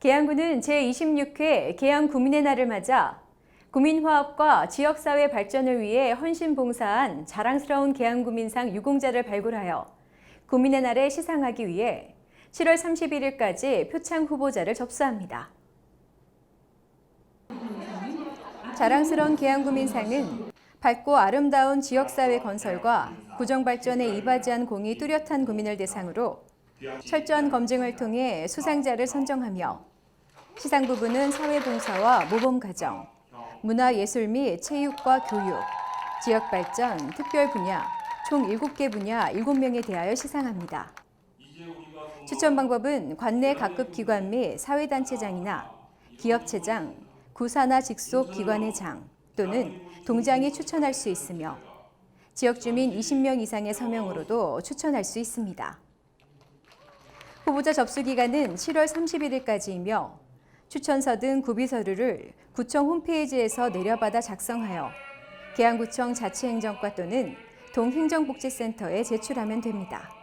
계양구는 제26회 계양 구민의 날을 맞아 구민화합과 지역사회 발전을 위해 헌신봉사한 자랑스러운 계양구민상 유공자를 발굴하여 구민의 날에 시상하기 위해 7월 31일까지 표창 후보자를 접수합니다. 자랑스러운 계양구민상은 밝고 아름다운 지역사회 건설과 구정발전에 이바지한 공이 뚜렷한 구민을 대상으로 철저한 검증을 통해 수상자를 선정하며 시상 부분은 사회봉사와 모범가정, 문화예술 및 체육과 교육, 지역발전, 특별 분야 총 7개 분야 7명에 대하여 시상합니다. 추천 방법은 관내 각급 기관 및 사회단체장이나 기업체장, 구사나 직속 기관의 장 또는 동장이 추천할 수 있으며 지역 주민 20명 이상의 서명으로도 추천할 수 있습니다. 후보자 접수 기간은 7월 31일까지이며 추천서 등 구비 서류를 구청 홈페이지에서 내려받아 작성하여 계양구청 자치행정과 또는 동행정복지센터에 제출하면 됩니다.